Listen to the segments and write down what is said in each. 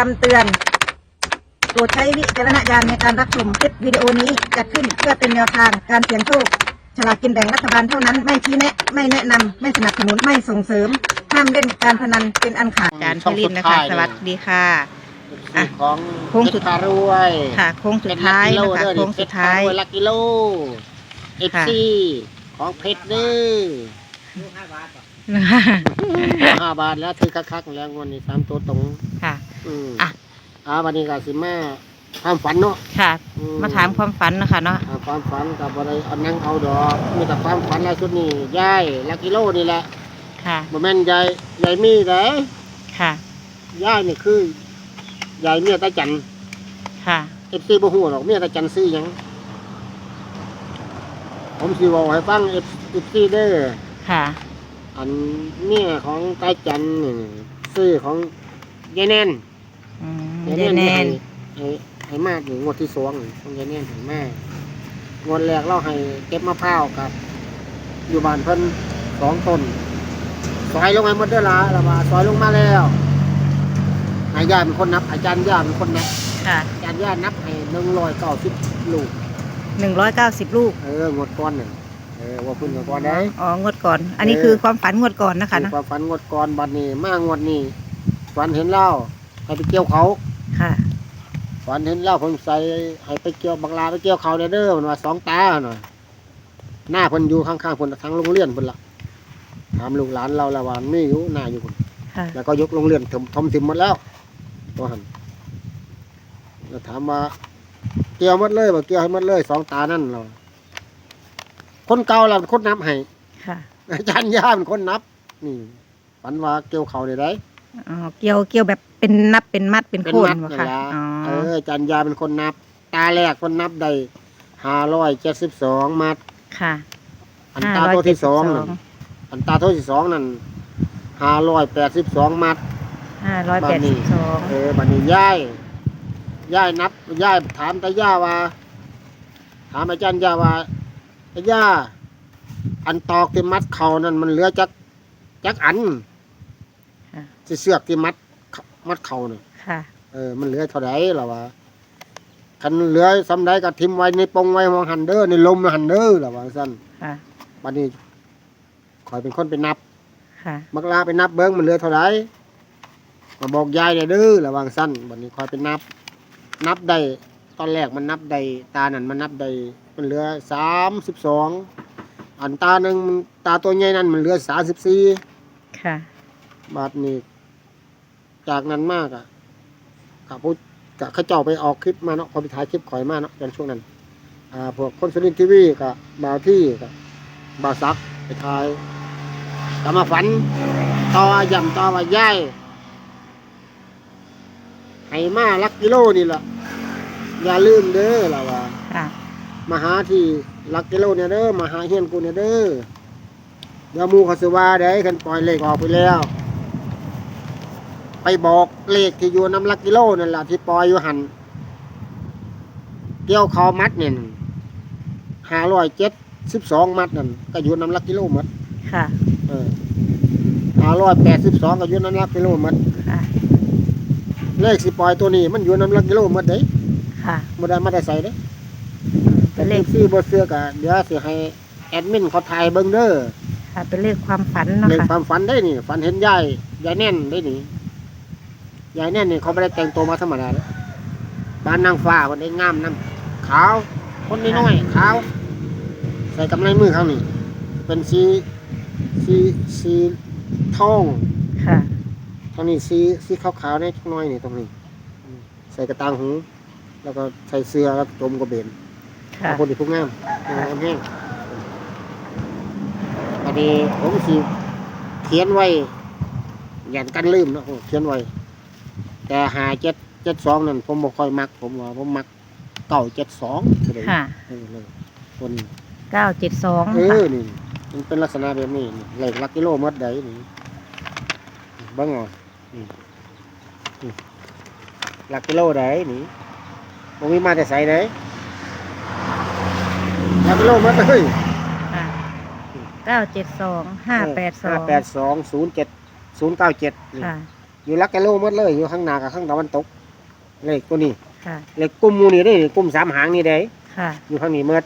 คำเตือน โปรดใช้วิจารณญาณในการรับชมคลิปวิดีโอนี้จัดขึ้นเพื่อเป็นแนวทางการเสี่ยงโชค ฉลากกินแบ่งรัฐบาลเท่านั้น ไม่ชี้แนะ ไม่แนะนำ ไม่สนับสนุน ไม่ส่งเสริม ห้ามเล่นการพนันเป็นอันขาด อาจารย์พลินนะคะ สวัสดีค่ะ อะของโค้งสุด เพชรพารวยค่ะโค้งสุดท้ายนะคะโค้งสุดท้ายลักกิโลเอฟค่ะ ซีของเพชรเด้อ ห้าบาทแล้วถือคักๆแล้วงวันนี้สามตัวตรงค่ะ อืมอะ อ่าวันนี้ก็สิมาความฝันเนาะค่ะ อืมาถามความฝันนะคะเนาะอ่าความฝันกับอะไรเอานั่งเอาดอกมีแต่ความฝันล่าสุดนี่ยายลักกิโลนี่แหละค่ะ บ่แม่นยายยายมีเด้ค่ะ ยายนี่คือยายเมียตาจันค่ะ เอฟซีบ่ฮู้หรอกเมียตาจันซื้อหยังผมสิเว้าให้ฟังเอฟซีเด้อค่ะ อันเมียของตาจันนี่ซื้อของยายแน่น อืมยายเดนแนนให้ให้มาถึงงวดที่สองนี่ของยายแน่นให้มางวดแรกเราให้เก็บมะพร้าวกับ อยู่บ้านเพิ่นสองต้นซอยลงมาหมดเด้อล่ะละว่าซอยลงมาแล้วอาญาเป็นคนนับ อาจารย์ย่าเป็นคนนับค่ะอาจารย์ย่านับให้หนึ่งร้อยเก้าสิบลูกหนึ่งร้อยเก้าสิบลูก เอองวดก้อนหนึ่งเออว่าเพึ่งกับก้อนได้อ๋องวดก่อน อันนี้เออคือความฝันงวดก่อนนะคะมีเนาะความฝันงวดก้อนบัดนี้มางวดนี้ฝันเห็นเล่า ให้ไปเกี่ยวเขาค่ะ ฝันเห็นเล่าผมใส่ให้ไปเกี่ยวบังลาไปเกี่ยวเขาเด้อเด้อมันว่าสองตาหน่อยหน้าเพิ่นอยู่ข้างๆเพิ่นทางโรงเรียนเพิ่นละถามลูกหลานเราละว่ามีอยู่หน้าอยู่เพิ่นค่ะ แล้วก็ยกโรงเรียนถมทมทิมหมดแล้วตัวหันแล้วถามว่าเกี่ยวหมดเลยบ่เกี่ยวให้หมดเลยสองตานั่นเราคนเก่าเราเป็นคนนับให้ค่ะ อาจารย์ย่าเป็นคนนับ นี่ฝันว่าเกี่ยวเขาได้ได อ๋อเกี่ยวเกี่ยวแบบเป็นนับเป็นมัดเป็นเป็นโคนมัดวะนั่นค่ะละอ๋อเอออาจารย์ยาเป็นคนนับ ตาแรกคนนับได้ห้าร้อยเจ็ดสิบสองมัด ค่ะอันตาตัวที่สองนั่นอันตาตัวที่สองนั่นห้าร้อยแปดสิบสองมัด ห้าร้อยแปดสิบสองเออบันนี้ย่ายย่ายนับย่ายถามตาย่าว่า ถามอาจารย์ย่าว่าตาย่า อันตอกที่มัดเขานั่นมันเหลือจักจักอันค่ะ ที่เสือกที่มัดเขามัดเขาเนี่ยค่ะ เออมันเหลือเท่าไรหรอวะคันเหลือสำไรก็ทิมไว้ในปงไว้มองหันเด้อในลมหันเด้อหรอวะสั้นค่ะบัดนี้คอยเป็นคนไปนับ ค่ะ มักลาไปนับเบิ้งมันเหลือเท่าไรมาบอกยายได้เด้อระวังสั้นบัดนี้คอยไปนับ นับได้ตอนแรกมันนับได้ตานั่นมันนับได้มันเหลือสามสิบสองอันตาหนึ่งมันตาตัวใหญ่นั่นมันเหลือสามสิบสี่ค่ะ บาทนี้ จากนั้นมากอะข้าพูดกับข้าเจ้าไปออกคลิปมาเนาะพอไปถ่ายคลิปข่อยมาเนาะตอนช่วงนั้นอ่าพวกคนสุรินทร์ทีวีกับบาวที่กับบาวซักไปถ่ายกลับมาฝันต่อย่ำต่อว่าย่ายให้มาลักกิโลนี่แหละอย่าลืมเด้อล่ะว่าค่ะ มาหาที่ลักกิโลเนี่ยเด้อมาหาเฮียนกูเนี่ยเด้อเดี๋ยวหมูเขาสิว่าได้กันปล่อยเลขออกไปแล้ว ไปบอกเลขที่อยู่น้ำลักกิโลนั่นแหละที่ปล่อยอยู่หันเกี่ยวเขามัดเนี่ยห้าร้อยเจ็ดสิบสองมัดนั่นก็อยู่น้ำลักกิโลหมดค่ะเออห้าร้อยแปดสิบสองก็อยู่น้ำลักกิโลหมดค่ะเลขสิปล่อยตัวนี้ มันอยู่น้ำลักกิโลหมดเด้ค่ะบ่ได้มาได้ใส่เด้เป็นเลขซี่บ่เสื้อกะเดี๋ยวสิให้แอดมินเขาถ่ายเบิ่งเด้อค่ะเป็นเลขความฝันเนาะเลขค่ะความฝันได้นี่ ฝันเห็นยายยายแน่นได้นี่ ยายแน่นนี่เขาไม่ได้แต่งตัวมาธรรมดาเลยบ้านนางฟ้าคนได้งามน้ำขาว คนน้อยๆขาว ใส่กำไรมือเขานี่เป็นสีสีสีทองค่ะทางนี้สีสีขาวๆในน้อยนี่ตรงนี้อืมใส่กระตางหู แล้วก็ใส่เสื้อแล้วจมกระเบนค่ะคนที่พวกงามงามแห้งอันนี้ผมสิเขียนไว้อย่านกันลืมเนาะผมเขียนไว้ แต่หาเจ็ดเจ็ดสองนั่นผมบ่ค่อยมัก ผมว่าผมมักเก่าเจ็ดสองเลยค่ะ เออเลยคนเก้าเจ็ดสองเอค่ะอนี่มันเป็นลักษณะแบบนี้นี่เลขหลักกิโลเมตรใดนี่เบ้างอะนี่นี่หลักกิโลใดนี่ผมมีมาแต่ใส่ใดหลักกิโลเมตรเลยค่ะเก้าเจ็ดสองห้าแปดสองห้าแปดสองศูนย์เจ็ดศูนย์เก้าเจ็ดค่ะ อยู่ลักกิโลหมดเลย อยู่ข้างหน้ากับข้างตะวันตก เลขตัวนี้ค่ะ เลขกลุ่มหมูนี่ได้กลุ่มสามหางนี่ได้ ค่ะ อยู่ข้างนี้เมื่อ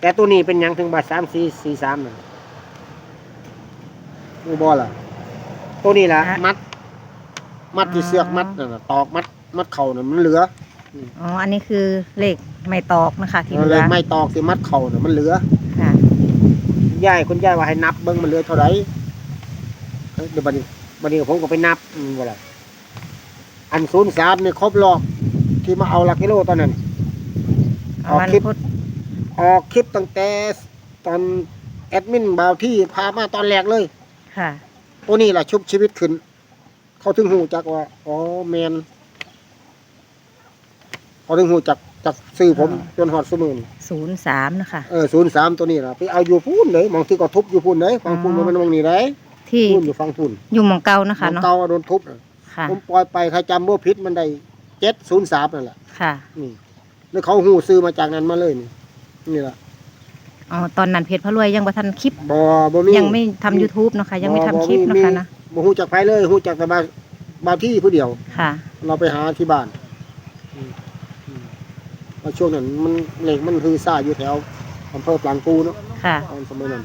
แต่ตัวนี้เป็นหยังถึงบาทสามสี่สี่สามน่ะมูบอล่ะ ตัวนี้ล่ะ ฮะมัด มัดที่อ๋อเสือกมัดน่ะตอกมัด มัดเข่าน่ะมันเหลืออ๋อ อันนี้คือเลขไม่ตอกนะคะ ที่เหเลลืยอไม่ตอกที่มัดเข่าน่ะมันเหลือค่ะ ยายคุณยายว่าให้นับเบิ้งมันเหลือเท่าไหร่เอ้ยเดี๋ยวบัดนี้ บัดนี้ผมก็ไปนับอืมว่าล่ะอันศูนย์สามนี่ครบรอบที่มาเอาหลักกิโลตอนนั้นเอาวันเอาคลิปพุธออกคลิปตั้งแต่ตอนแอดมินบ่าวที่พามาตอนแรกเลย ค่ะ ตัวนี้แหละชุบชีวิตขึ้น เขาถึงหูจักว่า อ๋อแมนเขาถึงหูจักจักซื้อผมอ๋อจนหอดสมือนี่ศูนย์สามนะคะ เออศูนย์สามตัวนี้ล่ะ ไปเอาอยู่พูนเลยมองที่ก็ทุบอยู่พูนเลยฟังพูนอ๋อมันมองนี่เลย ที่พูนอยู่ฟังพูนอยู่หมองเก่านะคะมันเนาะเก่าโดนทุบน่ะค่ะ ผมปล่อยไปใครจำบ่ผิดมันได้เจ็ดศูนย์สามนั่นแหละค่ะ นี่แล้วเขาหูซื้อมาจากนั้นมาเลยนี่นี่แหละอ๋อ ตอนนั้นเพจพระรวยยังบ่ทันคลิป บ่บ่มียังไม่ทำ YouTube เนาะคะยังไม่ทำคลิปบ่เนาะมีคะนะ บ่ฮู้จักไผเลยฮู้จักแต่บาบาวที่ผู้เดียว ค่ะ เราไปหาที่บ้านอืมอืมเพราะช่วงนั้นมันเหล็กมันคือซ่าอยู่แถวอำเภอปลางกูเนาะ ค่ะ ตอนสมัยนั้น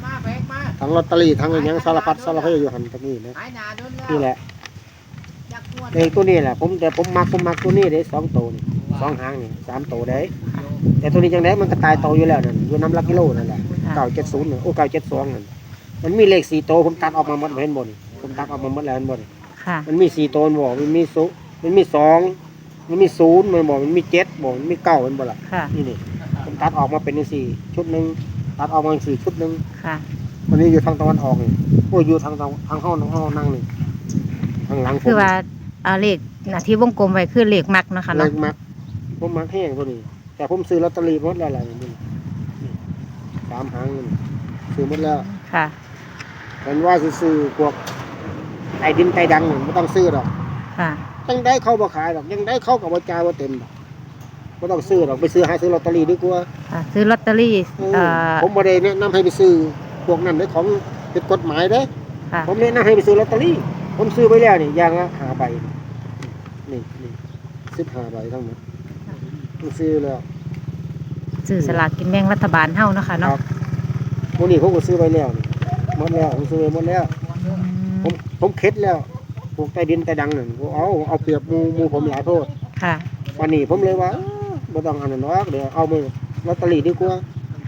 ทั้งลอตเตอรี่ทั้งอะไรหยังสารพัดสารพัดอยู่หันตรงนี้นะนี่แหละเลขตัวนี้แหละผมแต่ผมมักผมมักตัวนี้เด้สองตัวนี่สองหางนี่สามตัวได้ แต่ตัวนี้จังไดมันก็ตายโตวอยู่แล้วนั่นอยู่น้ำลักกิโลนั่นแหละค่ะเก้าเจ็ดศูนย์โอ้เก้าเจ็ดสองนั่นมันมีเลขสี่ตัวผมตัดออกมาหมดเห็นบนผมตัดออกมาหมดแล้วเห็นบน ค่ะ มันมีสี่ตัวมันบอกมันมีศูมันมีสองมันมีศูนย์มันบอกมันมีเจ็ดบอกมันมีเก้ามันบอกละค่ะ นี่นี่ผมตัดออกมาเป็นสี่ชุดหนึ่ง ตัดออกมาสี่ชุดหนึ่งค่ะ วันนี้อยู่ทางตะวันออกนี่โอ้ยอยู่ทางตะวันทางห้องทางห้องนั่งนี่ทางหลังผมคือว่าเอาเลขนะที่วงกลมไว้คือเลขมักเนาะคะเลเนาะขมักผมมักแห้งตัวนี้ แต่ผมซื้อลอตเตอรี่หมดแล้วอะไรนี่นี่สามหางนี่ซื้อหมดแล้วค่ะเป็นว่าสิซื้อพวกไอ้ดินไก่ดังนี่ไม่ต้องซื้อหรอกค่ะ ยังได้เข้าบ่ขายหรอกยังได้เข้ากับว่าจ่ายว่าเต็มหรอก ไม่ต้องซื้อหรอกไปซื้อหาซื้อลอตเตอรี่ดีกว่าค่ะซื้อลอตเตอรี่เออเอ่อผมบ่ได้แนะนำให้ไปซื้อพวกนั้นเด้อของผิดกฎหมายเด้อค่ะผมแนะนำให้ไปซื้อลอตเตอรี่ ผมซื้อไปแล้วนี่อย่างละห้าใบนี่นี่สิบห้าใบทั้งหมดผมซื้อแล้วซื้อสลากกินแบ่งรัฐบาลเฮาเนาะค่ะคเนาะรับพวกนี้ผมก็ซื้อไปแล้วนี่หมดแล้วผมซื้อไปหมดแล้วอืมผมผมเข็ดแล้วพวกใต้ดินใต้ดังนั่นผมเอาเอาเปรียบหมูหมูผมหลายโทษค่ะวันนี้ผมเลยว่าเอ้อ บ่ต้องอันนั้นหรอกเดี๋ยวเอามือลอตเตอรี่ดีกว่า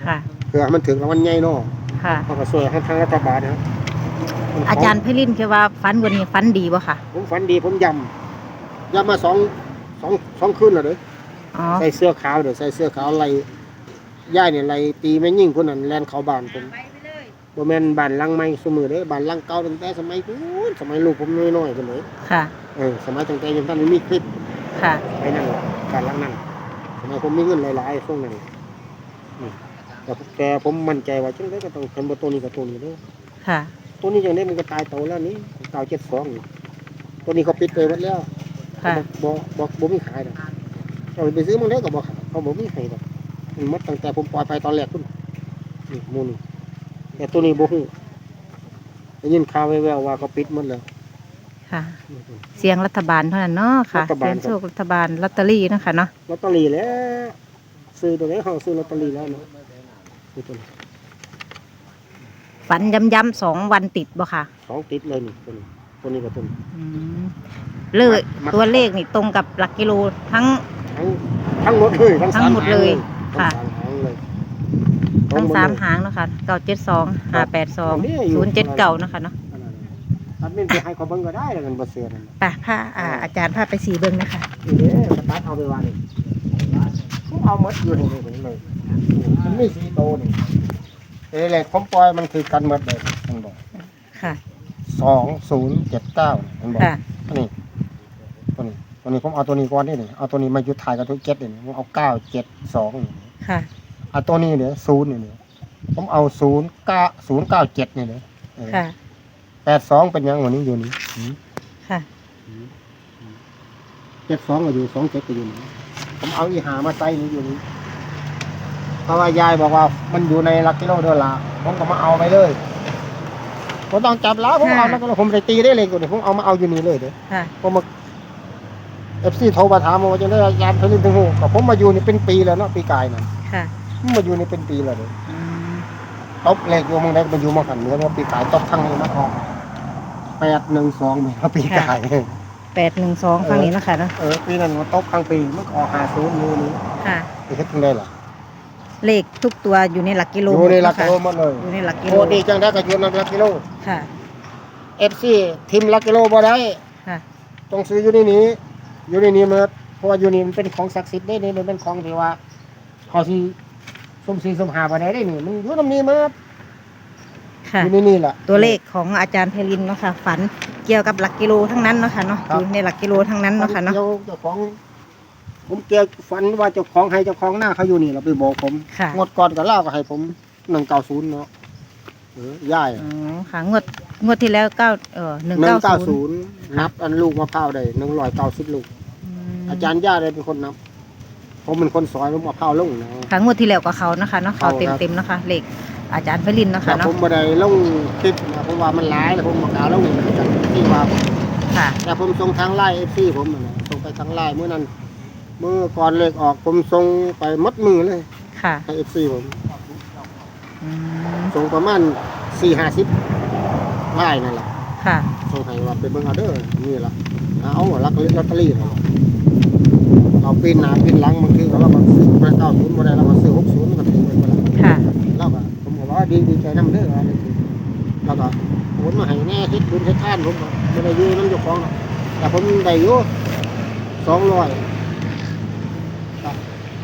ค่ะ เผื่อมันถึงรางวัลใหญ่เนาะค่ะ เขาก็ช่วยให้ทางรัฐบาลนะมันขอาจารย์ไพลินคือว่าฟันวันนี้ฟันดีบ่ค่ะ ผมฝันดีผมยำยำมาสองสองสองคืนแล้วเด้ออ๋อ ใส่เสื้อขาวเดี๋ยวใส่เสื้อขาวไล่ย่ายเนี่ยไล่ตีแม่ยิ่งคนนั้นแลนเขาบ้านผมบ่แม่นบ้านหลังใหม่สมือเด้อบ้านหลังเก่าตั้งแต่สมัยนู้นสมัยลูกผมน้อยๆกันเลยค่ะ เออสมัยตั้งแต่ยังท่านไม่มีคลิปค่ะ ไปนั่นแหละบ้านหลังนั้น สมัยผมมีเงินหลายๆช่วงนั้นอืมแต่แต่ผมมั่นใจว่าจังไดก็ต้องเป็นบ่ตัวนี้กับตัวนี้เด้อค่ะ ตัวนี้อย่างนี้มันก็ตายโตแล้วนี่เก้าเจ็ดสองตัวนี้เขาปิดไปหมดแล้วค่ะบ่บ่บ่มีขายดอกเราไปซื้อมันได้ก็บ่ขายเขาบ่มีให้ดอกมันหมดตั้งแต่ผมปล่อยไปตอนแรกคุณนี่หมูนี่แต่ตัวนี้บ่ฮู้ได้ยินข่าวแว่วๆว่าเขาปิดหมดแล้ว ค่ะ เสียงรัฐบาลเท่านั้นเนาะค่ะรัฐบาล เสียงโชครัฐบาลลอตเตอรี่เนาะคะเนาะลอตเตอรี่แล้วซื้อตัวไหนเฮาซื้อลอตเตอรี่แล้วเนาะนี่ตัวนี้ฝันย้ำๆสองวันติดบ่ค่ะสองติดเลยนี่ตัวนี้ตัวนี้กับตัวนี้อืมเลขมัดตัวเลขนี่ตรงกับหลักกิโลทั้ง ทั้งทั้งหมดเลยทั้งทั้สางมหมดหางเลยทั้งค่ะสามหางเลยทั้งหดสามเลย หางเนาะค่ะเก้าเจ็ดสองห้าแปดสองอันนี้อยู่ศูนย์เจ็ดเก้านาะคะเนาะ อันนั้นตัดเป็นไปให้เขาเบิ่งก็ได้แล้วกันบ่เสือนั่นไป่ะผ้าอ่าอาจารย์พาไปสีเบิ้งนะคะ นี่เด้อสตาร์ทเอาไปวางนี่ผมเอาหมดอยู่นี่นี่เลยมันมีสีโตนี่เอ้ยเลยผมปล่อยมันคือกันหมดเลยมันบอกค่ะ สองศูนย์เจ็ดเก้ามันบอกค่ะ อันนี้ตัวนี้ตัวนี้ผมเอาตัวนี้ก่อนนี่นี่เอาตัวนี้มายุดถ่ายกับตัวเจ็ดนี่ผมเอาเก้าเจ็ดสองนี่ ค่ะเอาตัวนี้เดี๋ยวศูนย์นี่เดี๋ยวผมเอาศูนย์เก้าศูนย์เก้าเจ็ดนี่เดี๋ยวค่ะ แปดสองเป็นยังวันนี้อยู่นี่ค่ะ เจ็ดสองก็อยู่สองเจ็ดก็อยู่นี่ผมเอาอีหามาใส่นี่อยู่นี่เพราะว่ายายบอกว่ามันอยู่ในหลักกิโลเดอลลาร์ผมก็มาเอาไปเลยผมต้องจับแล้วผมค่ะเอาแล้วก็ผมได้ตีได้เลยกูนี่ผมเอามาเอาอยู่นี่เลยเด้อค่ะ ผมมาเอฟซีโทรมาถามว่าจะได้อาจารย์เพลินถึงหูก็ผมมาอยู่นี่เป็นปีแล้วเนาะปีกายน่ะค่ะผมมาอยู่นี่เป็นปีแล้วเด้ออืม ตบเลขอยู่เมึงได้มาอยู่มาขันเหนือว่าปีกายตบทั้งนี้นะออก แปดหนึ่งสองเหมือนปีกายแปดหนึ่งสองฟังนี้เนาะคะเนาะเออปีนั้นมันตบทั้งปีมันก็ออกหาศูนย์มือนี้ค่ะไปเฮ็ดถึงได้ล่ะเลขทุกตัวอยู่ในหลักกิโลอยู่ในหลักมดกิโลเนาะหมดเลยค่ะอยู่ในหลักกิโลโอ้ดีจังได้ก็อยู่ในหลักกิโลค่ะเอฟซีทีมหลักกิโลบ่ได้ค่ะต้องซื้ออยู่ในนี้อยู่ในนี้หมดเพราะว่าอยู่นี่มันเป็นของศักดิ์สิทธิ์ได้นี่มันเป็นของที่ว่าเขาสิสมศรีสมหาบ่ได้ได้นี่มันอยู่ตรงนี้หมด ค่ะ อยู่ในนี่แหละ ตัวเลขของอาจารย์เพลินเนาะค่ะ ฝันเกี่ยวกับหลักกิโลทั้งนั้นเนาะค่ะเนาะครัอบ ยู่ในหลักกิโลทั้งนั้นเนาะค่ะเนาะ เจ้าเจ้าของ ผมเกี่ยวฝันว่าเจ้าของให้เจ้าของหน้าเขาอยู่นี่เราไปบอกผม ค่ะงดก่อนก็เล่าก็ให้ผมหนึ่งเก้าศูนย์เนาะเออย่ายอ๋อค่ะงวดงวดที่แล้วเก้าเออหนึ่งหนึ่งเก้าเก้าศูศูนย์นย์นับอันลูกมะพร้าวได้หนึ่งร้อยเก้าสิบลูก อาจารย์ย่าได้เป็นคนนับ ผมเป็นคนสอยลูกมะพร้าวลงนะ ค่ะงวดที่แล้วกับเขานะคะเนาะเขาเขาเต็มครับเต็มๆเนาะคะเลข อาจารย์เพลินเนาะแต่ค่ะผเนาะมบ่ได้ลงคลิปนะเพราะว่ามันร้ายแล้วผมบอกกล่าวลงจากที่ว่าค่ะ แต่ผมส่งทางไลน์เอฟซีผมน่ะนะส่งไปทางไลน์เมื่อนั้นเมื่อก่อนเลขออกผมส่งไปหมัดมือเลยค่ะให้เอฟซีผมอืมส่งประมาณสี่ห้าสิบไลน์นั่นแหละค่ะ ส่งให้ว่าไปเบิ่งเอาเด้อนี่ล่ะเอาลักลอตเตอรี่เราเราปีนหน้าปีนหลังบางทีก็เราก็ซื้อไปเก้าศูนย์บ่ได้เราก็ซื้อหกศูนย์ก็ถือไปบ่ได้ค่ะ เราก็ ผมก็ว่าดีดีใจน้ำเด้ออะไรคือแล้วก็โอนมาให้แน่เฮ็ดบุญเฮ็ดทานผมก็ไม่ได้อยู่น้ำเจ้าของหรอกแต่ผมได้อยู่สองร้อย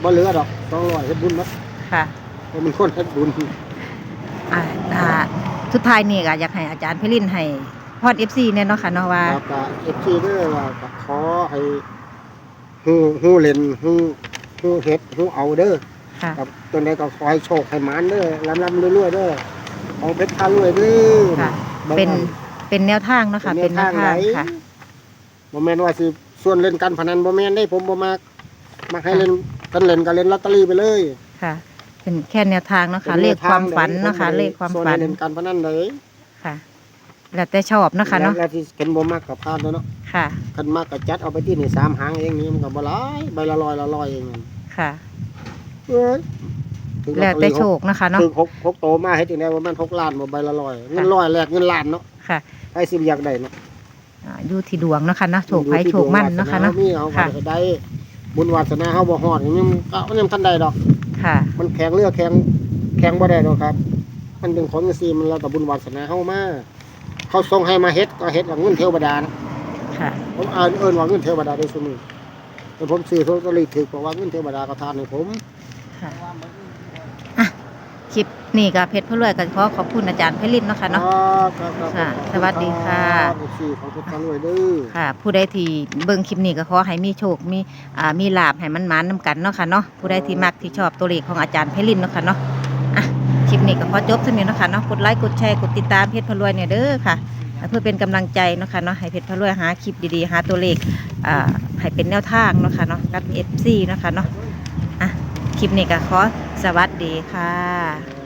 บ่เหลือดอกสองร้อยเฮ็ดบุญมัดค่ะผมเป็นคนเฮ็ดบุญอ่าอ่าสุดท้ายนี่ก็อยากให้อาจารย์เพลินให้พอดเอฟซีเนี่ยเนาะค่ะเนาะว่าแล้วก็เอฟซีเด้อว่าก็ขอให้ฮู้ฮู้เล่นฮู้ฮู้เฮ็ดฮู้เอาเด้อ ค่ะกับตัวใดก็ขอให้โชคให้หมานเด้อลำๆเรื่อยๆเด้อของเพชรพารวยเด้อค่ะบางเป็นอันเป็นแนวทางเนาะค่ะ เป็นแนวทางค่ะบ่แม่นว่าสิส่วนเล่นการพนันบ่แม่นได้ผมบ่มักมักให้เล่นกันเล่นก็เล่นลอตเตอรี่ไปเลย ค่ะ เป็นแค่แนวทางเนาะค่ะ เลขความฝันเนาะค่ะ เลขความฝันส่นให้เล่นการพนันได้ค่ะแล้วแต่ชอบเนาะค่ะเนาะแล้วที่เห็นบ่มักก็พลาดแล้วเนาะค่ะคันมักก็จัดเอาไปที่นี่สามหางเองนี่มันก็บ่หลายใบละร้อยละร้อยเองนั่นค่ะ เอ้ยถึงแล้วแต่โชคนะคะเนาะ ถึงหกหกโตมาเฮ็ดจังได๋ว่ามันหกล้านบ่ใบละร้อยเงินร้อยแลกเงินล้านเนาะค่ะใครสิอยากได้เนาะอ่าอยู่ที่ดวงเนาะค่ะเนาะโชคไผโชคมั่นเนาะค่ะเนาะ มีเอาค่ะ ก็ได้บุญวาสนาเฮาบ่ฮอดยังก็ยังทันได้ดอก ค่ะ มันแข็งเรือแข็งแข็งบ่ได้ดอกครับ มันเป็นของจังซี่มันแล้วแต่บุญวาสนาเฮามาเขาส่งให้มาเฮ็ดก็เฮ็ดกับเงินเทวดานะ ค่ะ ผมอ่านเอิ้นว่าเงินเทวดาได้ซุมื้อแต่ผมซื้อโทรศัพท์ถูกเพราะว่าเงินเทวดาก็ทานให้ผม ค่ะอะคลิปนี่ก็เพชรพะรวยก็ขอขอบคุณอาจารย์เพลินเนาะค่ะเนาะ ครับครับค่ะสวัสดีค่ะสี่ของทุกท่านด้วยเด้อ ค่ะ ผู้ใดที่เบิ่งคลิปนี้ก็ขอให้มีโชค มีอ่ามีลาบให้มันหมานนำกันเนาะค่ะเนาะ ผู้ใดที่มักที่ชอบตัวเลขของอาจารย์เพลินเนาะค่ะเนาะ อะคลิปนี้ก็ขอจบเท่านี้เนาะค่ะเนาะ กดไลค์กดแชร์กดติดตามเพชรพะรวยเนี่ยเด้อค่ะ เพื่อเป็นกำลังใจเนาะค่ะเนาะให้เพชรพะรวยหาคลิปดีๆหาตัวเลขอ่าให้เป็นแนวทางเนาะค่ะเนาะกับ FC เนาะค่ะเนาะอะ คลิปนี้ก็ขอสวัสดีค่ะ